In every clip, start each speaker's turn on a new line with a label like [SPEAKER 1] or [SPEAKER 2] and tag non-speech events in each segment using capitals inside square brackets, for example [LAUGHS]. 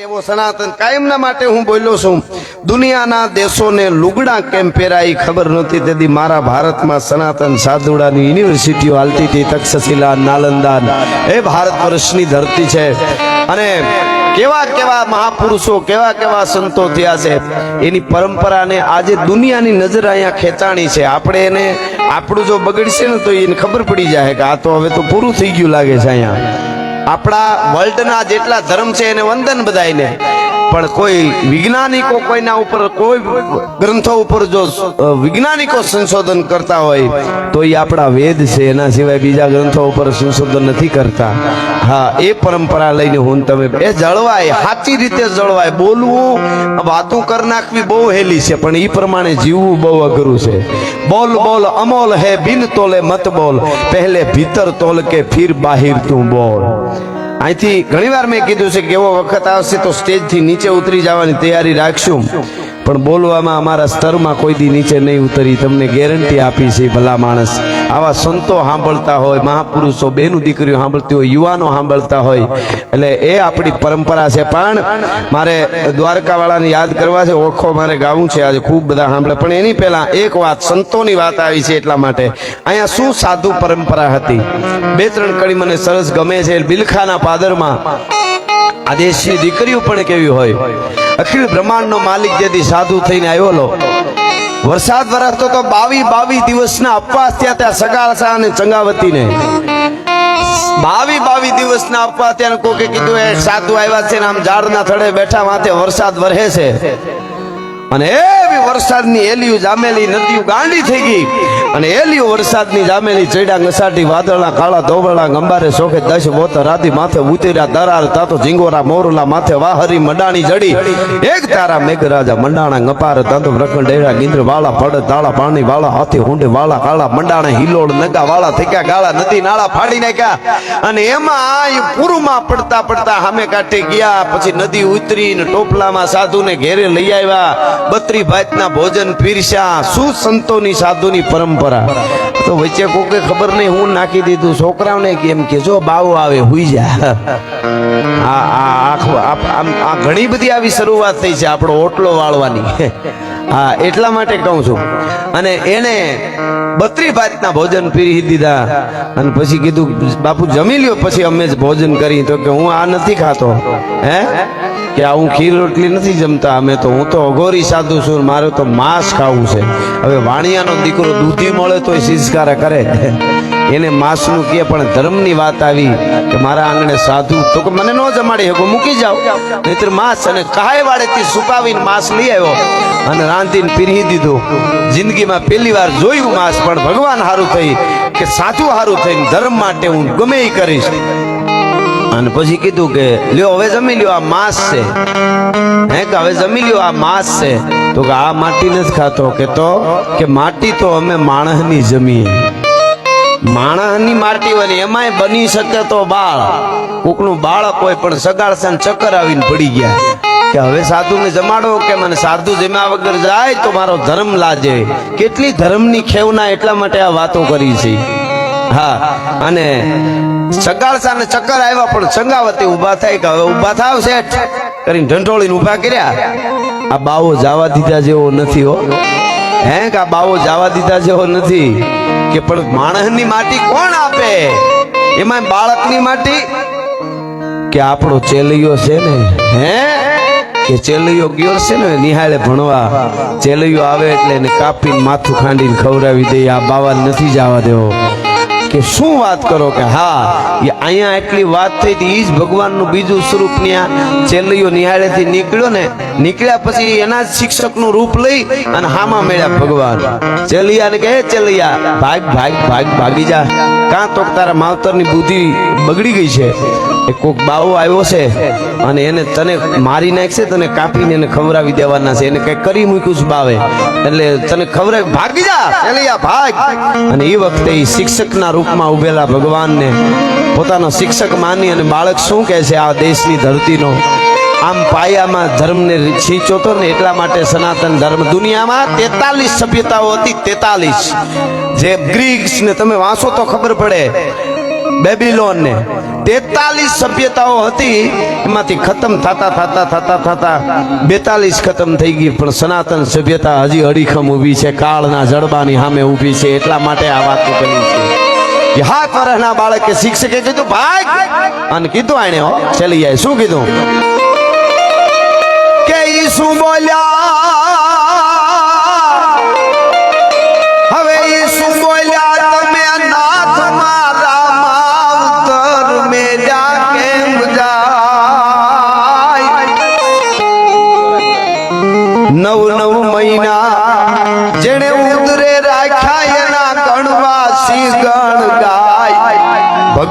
[SPEAKER 1] એવો સનાતન કાયમના માટે હું બોલ્યો છું, દુનિયાના દેશોને લુગડા કેમ પહેરાય ખબર નહોતી તેથી મારા ભારતમાં સનાતન સાધુડાની યુનિવર્સિટીઓ હાલતી હતી તક્ષશિલા નાલંદા એ ભારત વર્ષની ધરતી છે. અને કેવા કેવા મહાપુરુષો, કેવા કેવા સંતો થયા છે. એની પરંપરાને આજે દુનિયાની નજર અહીંયા ખેંચાણી છે. આપણે એને, આપણું જો બગડશે ને તો એને ખબર પડી જાય કે આ તો હવે તો પૂરું થઈ ગયું લાગે છે અહીંયા. આપણા વર્લ્ડના જેટલા ધર્મ છે એને વંદન બધાયને. પણ કોઈ વૈજ્ઞાનિકો કોઈના ઉપર, કોઈ ગ્રંથો ઉપર જો વૈજ્ઞાનિકો સંશોધન કરતા હોય, તો એ આપણા વેદ છે. એના સિવાય બીજા ગ્રંથો ઉપર સંશોધન નથી કરતા. હા, એ પરંપરા લઈને હું તમે એ જળવાય, સાચી રીતે જળવાય. બોલવું, વાતો કરી નાખવી બહુ હેલી છે, પણ એ પ્રમાણે જીવવું બહુ અઘરું છે. બોલ બોલ, અમોલ હે, બિન તોલે મત બોલ. પહેલે ભીતર તોલ કે ફિર બાહિર તું બોલ. અહીંથી ઘણીવાર મેં કીધું છે કે એવો વખત આવશે તો સ્ટેજથી નીચે ઉતરી જવાની તૈયારી રાખશું. પણ બોલવામાં અમારા સ્તરમાં કોઈ દી નીચે નહીં ઉતરી. તમને ગેરંટી આપી છે ભલા માણસ. આવા સંતો સાંભળતા હોય, મહાપુરુષો, બેનું દીકરીઓ સાંભળતી હોય, યુવાનો સાંભળતા હોય. એટલે એ આપણી પરંપરા છે. પણ મારે દ્વારકાવાળાને યાદ કરવા છે, ઓળખો મારે ગાવું છે, આજે ખૂબ બધા સાંભળે. પણ એની પહેલાં એક વાત, સંતોની વાત આવી છે એટલા માટે. અહીંયા શું સાધુ પરંપરા હતી? બે ત્રણ કડી મને સરસ ગમે છે. બિલખાના પાદરમાં આ દેશની દીકરીઓ પણ કેવી હોય. અખિલ બ્રહ્માંડનો માલિક જેથી સાધુ થઈને આવ્યો વરસાદ વરસતો તો બાવી બાવી દિવસના અપવાસ ત્યાં ત્યાં સગાસા અને ચંગાવતીને. બાવી બાવી દિવસના અપવાસ ત્યાં કોકે કીધું, એ સાધુ આવ્યા છે આમ ઝાડના થડે બેઠા માથે વરસાદ વરહે છે. અને એવી વરસાદની એલિયું જામેલી નદીઓ ગાંડી થઈ ગઈ. અને એલિયું વરસાદની જામેલી ચડ્યા ઘસાટી વાદળા કાળા ધોબળા ગંબારે શોખે દશ બોતર રાધી માથે ઉતર્યા દરાર, તાતો ઝીંગોરા, મોરલા માથે વાહરી મંડાણી જડી એક તારા મેઘરાજા મંડાણા ગપાર, તંત વ્રખણ ડેરા ગીંદ્ર વાળા પડ, તાળા, પાણી વાળા, હાથી, હુંડે વાળા, કાળા મંડાણા, હિલોળ, નગા વાળા થક્યા ગાળા, નદી, નાળા ફાડી નાખ્યા. અને એમાં પૂરુમાં પડતા પડતા સામે કાંઠે ગયા, પછી નદી ઉતરી ને ટોપલામાં સાધુને ઘેરે લઈ આવ્યા. બત્રી ભાતના ભોજન પીરસ્યા. શું સંતોની સાધુની પરંપરા? તો વચ્ચે કોકે ખબર નહીં, હું નાખી દીધું. છોકરાઓને કેમ કે જો બાવો આવે, હુઈ જા. આ આ આ ઘણી બધી આવી શરૂઆત થઈ છે આપણો ઓટલો વાળવાની. હા, એટલા માટે કહું છું. અને એને બત્રી ભાતના ભોજન પીરી દીધા. અને પછી કીધું, બાપુ, જમી લ્યો, પછી અમે જ ભોજન કરી. તો કે, હું આ નથી ખાતો. હે? કે હું ખીર રોટલી નથી જમતા, અમે તો હું તો અઘોરી સાધુ છું મારે તો માંસ ખાવું છે. હવે વાણિયાનો દીકરો દૂધી મળે તો સિંસ્કારા કરે. એને માંસનું કે પણ ધર્મની વાત આવી કે મારા આંગણે સાધુ, તો કે મને ન જમાડી શકો, મૂકી જાઓ. નહીતર માંસ અને કાય વાળેથી સુકાવીને માંસ લઈ આવ્યો અને રાંધીને પીરી દીધું. જિંદગીમાં પહેલી વાર જોયું માંસ, પણ ભગવાન હારું થઈ કે સાચું હારું થઈને ધર્મ માટે હું ગમે એ કરીશ. અને પછી કીધું કે, લ્યો, હવે જમી લ્યો, આ માંસ છે. હે કે, હવે જમી લ્યો, આ માંસ છે. તો કે, આ માટી નથી ખાતો. કે તો કે, માટી તો અમે માણસની જમીએ. માણસની માટી બની એમાંય બની શકે તો બાળ. કોકનું બાળક હોય પણ સગાડશે ને ચક્કર આવીને પડી ગયા. કે, હવે સાધુને જમાડો. કે, મને સાધુ જમ્યા વગર જાય તો મારો ધર્મ લાજે. કેટલી ધર્મની ખેવના એટલા માટે આ વાતો કરી છે. હા, અને સગાડસા ને ચક્કર આવ્યા, પણ સંગાવતી ઊભા થાય કે હવે ઊભા થાવ શેઠ. કરીને ઢંઢોળીને ઊભા કર્યા. આ બાવો જવા દીધા જેવો નથી હો. હે, કે આ બાવો જવા દીધા જેવો નથી? કે પણ માણસની માટી કોણ આપે? એમાં બાળકની માટી? કે આપણો ચેલૈયો છે ને? હે? કે ચેલૈયો ગયો છે ને, નિહાળે ભણવા. ચેલૈયો આવે એટલે એને કાપીને માથું ખાંડીને ખવડાવી દે. આ બાવા નથી જવા દેવો. કે શું વાત કરો કે હા, એ અહીંયા એટલી વાત થઈ હતી એ જ ભગવાનનું બીજું સ્વરૂપ ત્યાં ચેલૈયો નિહાળેથી નીકળ્યો ને, નીકળ્યા પછી એના શિક્ષકનું રૂપ લઈ અને હામાં મળ્યા ભગવાન. ચેલૈયાને કહે, "હે ચેલૈયા, ભાગ ભાગ ભાગ, ભાગી જા. કાં તો તારા માવતરની બુદ્ધિ બગડી ગઈ છે? એ કોક બાવો આવ્યો છે અને એને તને મારી નાખશે, તને કાપીને એને ખવડાવી દેવાના છે. એને કઈ કરી મૂક્યું છે બાવે. એટલે તને ખવડાવી, ભાગી જા, ચેલૈયા, ભાગ. અને એ વખતે શિક્ષકના રૂપમાં ઉભેલા ભગવાનને પોતાનો શિક્ષક માની અને બાળક શું કહે છે? આ દેશની ધરતીનો આમ પાયામાં ધર્મને છીંચો તો ને એટલા માટે સનાતન ધર્મ દુનિયામાં તેતાલીસ સભ્યતાઓ હતી, તેતાલીસ. જે ગ્રીક્સ ને તમે વાંચો તો ખબર પડે બેબીલોન ને તેતાલીસ સભ્યતાઓ હતી, એમાંથી ખતમ થતા થતા થતા થતા બેતાલીસ ખતમ થઈ ગઈ, પણ સનાતન સભ્યતા હજી અડીખમ ઊભી છે, કાળના જડબાની સામે ઊભી છે, એટલા માટે આ વાત કરી છે. હાથ વર્ષના બાળકે શિક્ષકે કીધું, ભાઈ! અને કીધું આને હો ચલી જાય શું કીધું? કે ઈ શું બોલ્યા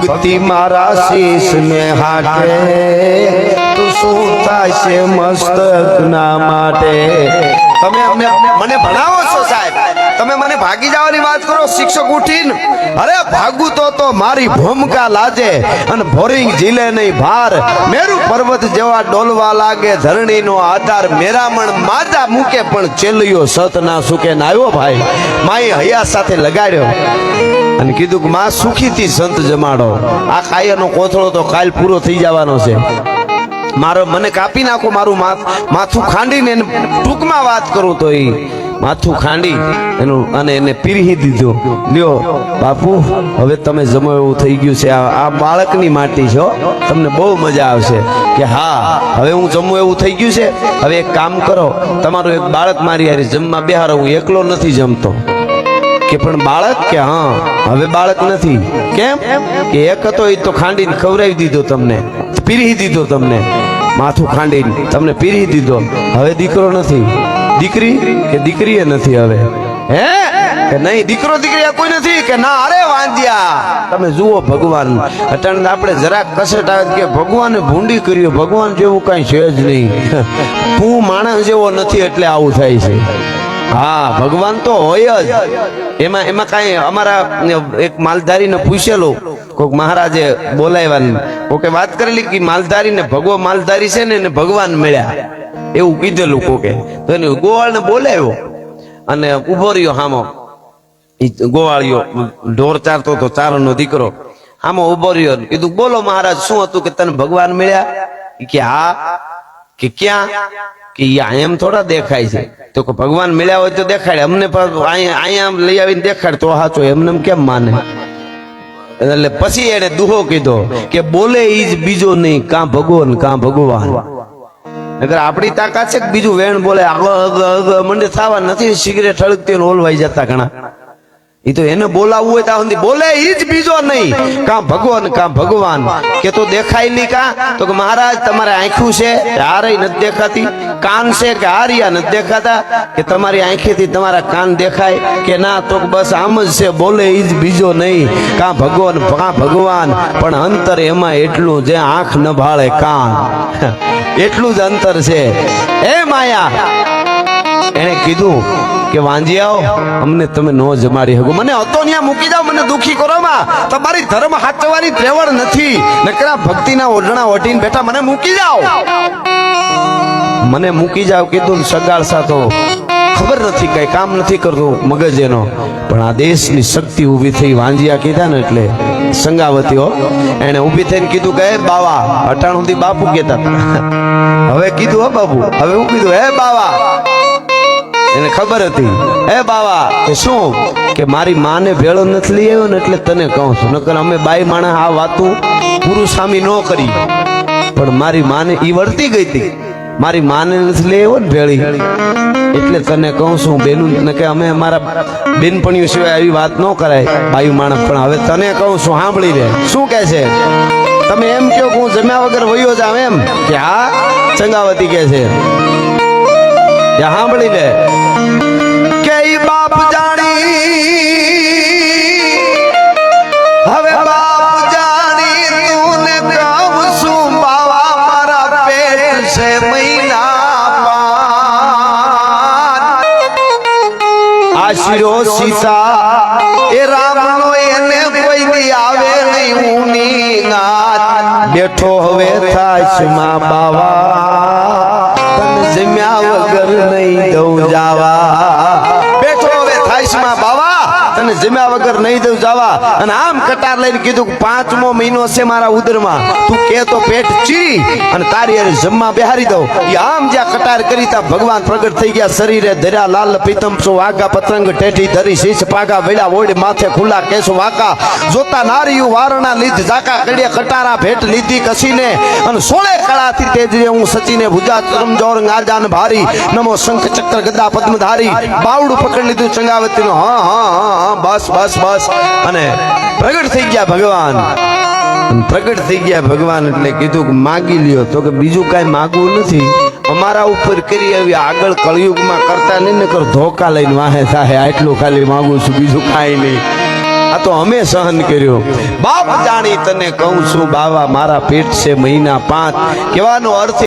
[SPEAKER 1] ભક્તિ મારા શીશ ને હાટે. તું શું થશે મસ્તક ના માટે? તમે મને ભણાવો છો સાહેબ? તમે મને ભાગી જવાની વાત કરો, શિક્ષક ઉઠીને, અરે ભાગું તો તો મારી ભૂમકા લાજે અને ભોરિંગ ઝીલે નહીં ભાર. મેરુ પર્વત જેવા ડોલવા લાગે, ધરણીનો આધાર મેરામણ માતા મૂકે, પણ ચેલિયો સત ના સુકે. ના ભાઈ માઈ હયા સાથે લગાડ્યો અને કીધું કે, માં, સુખીથી સંત જમાડો. આ કાયાનો કોથળો તો કાલ પૂરો થઈ જવાનો છે. મારો મને કાપી નાખો, મારું માથ- માથું ખાંડીને ટૂંકમાં વાત કરું તો એ માથું ખાંડી એનું અને એને પીરહી દીધો. લ્યો, બાપુ, હવે તમે જમો એવું થઈ ગયું છે. આ બાળકની માટી છો તમને બહુ મજા આવશે. કે હા, હવે હું જમું એવું થઈ ગયું છે. હવે એક કામ કરો. તમારું એક બાળક મારી હારે જમવા બેહારો. હું એકલો નથી જમતો. કે પણ બાળક? કે હા, હવે બાળક નથી. કેમ? કે એક હતો એ તો ખાંડીને ખવડાવી દીધો તમને. પીરી દીધો તમને. માથું ખાંડીને તમને પીરી દીધો. હવે દીકરો નથી. દીકરી? કે દીકરીએ નથી હવે? હે? કે નહીં? દીકરો, દીકરી આ કોઈ નથી? કે ના, અરે વાંધ્યા. તમે જુઓ ભગવાન. અટાણે આપણે જરાક કસેટ આવે કે ભગવાને ભૂંડી કર્યો ભગવાન જેવું કાંઈ છે જ નહીં. હું માણસ જેવો નથી એટલે આવું થાય છે. હા, ભગવાન તો હોય જ. એમાં એમાં કાંઈ અમારા એક માલધારીને પૂછેલું. કોઈક મહારાજે બોલાવ્યા કોકે વાત કરેલી કે માલધારીને ભગવો માલધારી છે ને એને ભગવાન મળ્યા. એવું કીધેલું કોકે. તો એને ગોવાળને બોલાવ્યો અને ઊભો રહ્યો હામો. ગોવાળિયો ઢોર ચારતો તો ચારણનો દીકરો. આમાં ઊભો રહ્યો કીધું, બોલો મહારાજ, શું હતું કે તને ભગવાન મળ્યા? કે, હા. કે, ક્યાં? કે એમ થોડા દેખાય છે. તો કે, ભગવાન મળ્યા હોય તો દેખાડે. અમને અહીંયા લઈ આવીને દેખાડ તો હાચો, એમને એમ કેમ માને? એટલે પછી એને દુહો કીધો કે, બોલે ઈ જ બીજો નહીં, કાં ભગવાન કાં ભગવાન. નકર આપણી તાકાત છે બીજું વેણ બોલે આગળ આગળ આગળ મંડે થવા નથી, સિગરેટ ને ઓલવાઈ જતા ઘણા. એ તો એને બોલાવવું હોય ત્યાં સુધી બોલે એ જ બીજો નહીં. કાં ભગવાન કાં ભગવાન. કે તો દેખાય નહીં કાં? તો કે મહારાજ, તમારે આંખું છે? હારે નથી દેખાતી. કાન છે કે હારિયા નથી દેખાતા? કે તમારી આંખીથી તમારા કાન દેખાય? કે ના, તો બસ આમ જ છે, બોલે એ જ બીજો નહીં. કાં ભગવાન કાં ભગવાન. પણ અંતર એમાં એટલું જે આંખ ન ભાળે કાન. [LAUGHS] એટલું જ અંતર છે. એ માયા! એને કીધું કે વાંજીયાઓ અમને તમે નો જમાડી શકો. મને હતો ત્યાં મૂકી જાઓ મને દુખી કરો માં. તમારી ધર્મ હાચવાની ત્રેવડ નથી. નકરા ભક્તિના ઓઢણા ઓઢીને બેઠા મને મૂકી જાઓ. મને મૂકી જાઓ કીધું સગાળ સાથો ખબર નથી, કઈ કામ નથી કરતું મગજ એનો પણ આ દેશની શક્તિ ઊભી થઈ વાંજિયા કીધા ને એટલે સંગાવતીઓ એને ઊભી થઈને કીધું કે હે બાવા અટાણું સુધી બાપુ કહેતા હવે કીધું, હે બાપુ, હવે હું કીધું, હે બાવા એને ખબર હતી. હે બાવા કે શું? કે મારી માને ભેળો નથી લઈ આવ્યો ને એટલે તને કહું છું. નકર અમે બાઈ માણસ આ વાતું પુરુષ સામી ન કરી પણ મારી માને ઈ વળતી ગઈ હતી. મારી માને નથી લઈ આવ્યો ને ભેળી. એટલે તને કહું છું, બેનું, ને કે અમે અમારા બેનપણીઓ સિવાય આવી વાત ન કરાય, બાયું માણસ. પણ હવે તને કહું છું, સાંભળી લે. શું કહે છે? તમે એમ કહો હું જમ્યા વગર વયો જાવ એમ. કે હા? ચંગાવતી કે છે. સાંભળી લે બાપ જાણી. હવે બાપ જાણી તું ને કામ શું બાવા મારા પેટ છે મહિના આશીરો સીતા એ રામનો એને કોઈ દી આવે નહીં ઊની નાત. બેઠો હવે થાય છે મા બાવા. જમ્યા વગર નહીં દઉં જાવા. જમ્યા વગર નહીં દઉં જવા. અને આમ કટાર લઈને કીધું પાંચમો મહિનો છે મારા ઉદરમાં. તું કે તો પેટ ચીરી અને તારી અરે જમવા બેહારી દઉં. એ આમ જ્યાં કટાર કરી ત્યાં ભગવાન પ્રગટ થઈ ગયા. શરીરે ધર્યા લાલ પીતમ છો વાઘા પતંગ ટેઠી ધરી, શીશ પાઘા વેડા ઓડ માથે ખુલ્લા કેસો વાકા જોતા નારીયું વારણા લીધ ઝાકા કડીએ કટારા ભેટ લીધી કસીને. અને સોળે કળાથી તેજરે હું સચીને ભુજા ચરમ જોર ગાજાન ભારી. નમો શંખ ચક્ર ગદા પદ્મધારી. બાવડું પકડી લીધું ચંગાવતીનું. હા હા હા બસ બસ બસ. અને પ્રગટ થઈ ગયા ભગવાન. પ્રગટ થઈ ગયા ભગવાન એટલે કીધું કે માગી લ્યો. તો કે બીજું કાંઈ માગવું નથી. અમારા ઉપર કરી આવી આગળ કળિયુગમાં કરતા નહીં નકર ધોકા લઈને વાહે થાય આટલું ખાલી માગું છું, બીજું કાંઈ નહીં. આ તો અમે સહન કર્યો. બાપ જાણી તને કહું છું, બાવા, મારા પેટ છે મહિના પાંચ. કહેવાનો અર્થ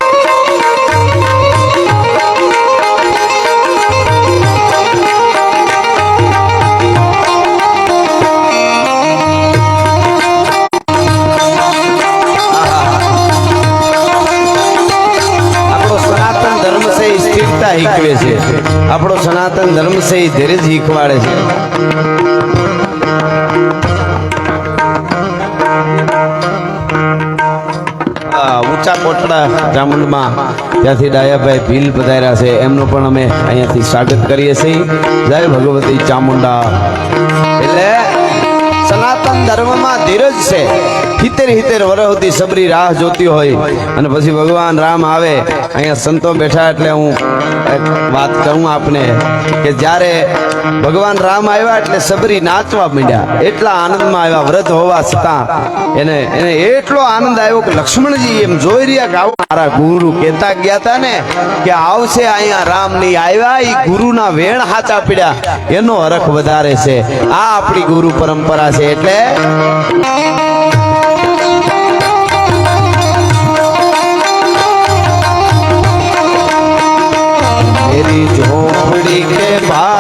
[SPEAKER 1] સનાતન ધર્મ છે, એ ધીરે શીખવાડે છે. ઊંચા કોટડા જામુંડમાં ત્યાંથી ડાયાભાઈ ભીલ પધાર્યા છે. એમનું પણ અમે અહીંયાથી સ્વાગત કરીએ છીએ. જય ભગવતી ચામુંડા. એટલે સનાતન ધર્મમાં ધીરજ છે. હિતેર હિતેર વર્ષ સુધી સબરી રાહ જોતી હોય અને પછી ભગવાન રામ આવે, અહીંયા સંતો બેઠા એટલે હું વાત કહું આપને કે જ્યારે ભગવાન રામ આવ્યા એટલે સબરી નાચવા માંડ્યા, એટલા આનંદમાં આવ્યા, વ્રત હોવા છતાં એને એને એટલો આનંદ આવ્યો કે લક્ષ્મણજી એમ જોઈ રહ્યા કે આવો મારા ગુરુ કહેતા ગયા હતા ને કે આવશે અહીંયા રામની આવ્યા એ ગુરુના વેણ હાચા પીડ્યા. એનો હરખ વધારે છે. આ આપણી ગુરુ પરંપરા છે એટલે পারে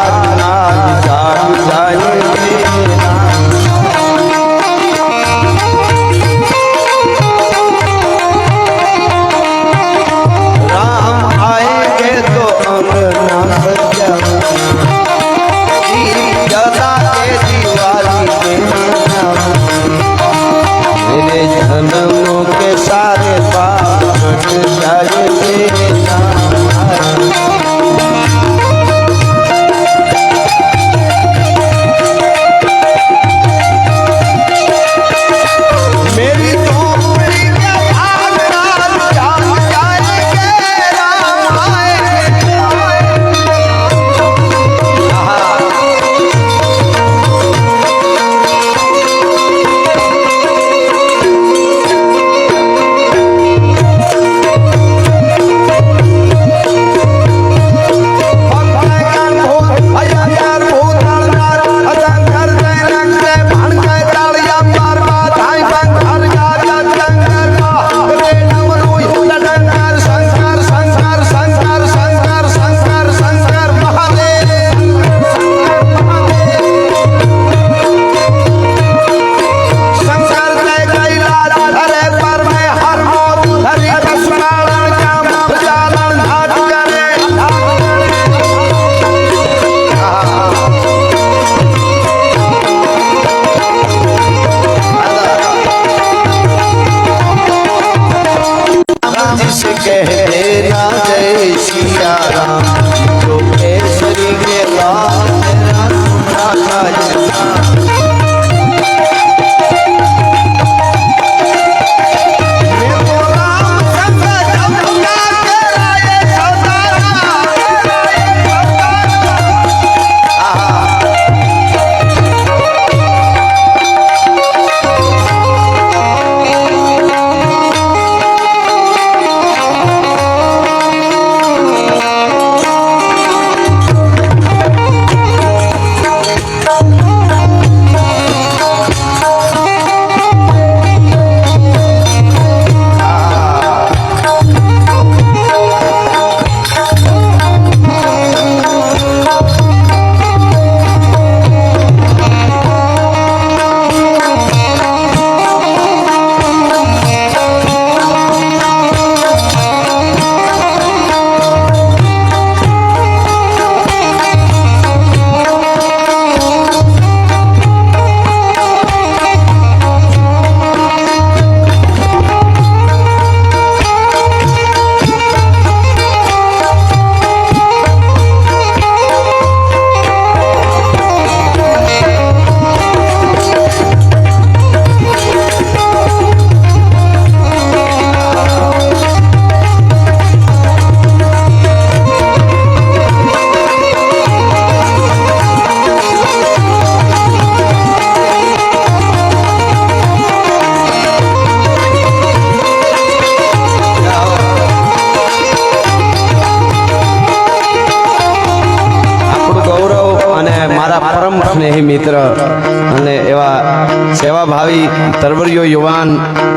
[SPEAKER 1] તરવરીયો યુવાન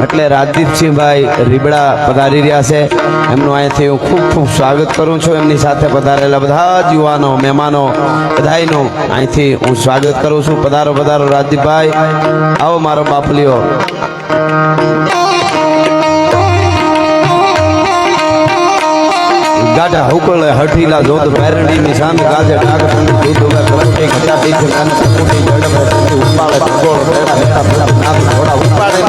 [SPEAKER 1] એટલે રાજદીપસિંહભાઈ રીબડા પધારી રહ્યા છે. એમનું અહીંયાથી હું ખૂબ ખૂબ સ્વાગત કરું છું. એમની સાથે પધારેલા બધા જ યુવાનો, મહેમાનો બધાનું અહીંથી હું સ્વાગત કરું છું. પધારો પધારો રાજદીપભાઈ. આવો મારો બાપલીઓ. ગાઢા હુકળે હઠીલા જોત પેરડીની સામે ગાજે ડાક ઠંડી દૂધ ઉગે કપટી ઘટા ટીચર કાને કપટી જડપ ઉપાડે ભગોળ બેડા બેટા બેટા નાક ઘોડા ઉપાડે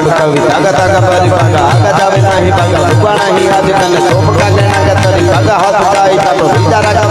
[SPEAKER 1] બતાવી તાગા તાગા પરી પાગા આગા જાવે નાહી પાગા ભગવાના હી આદિ કને સોપકા લેના ગતરી પાગા હાથ ઉડાઈ કાતો બીજા રાગા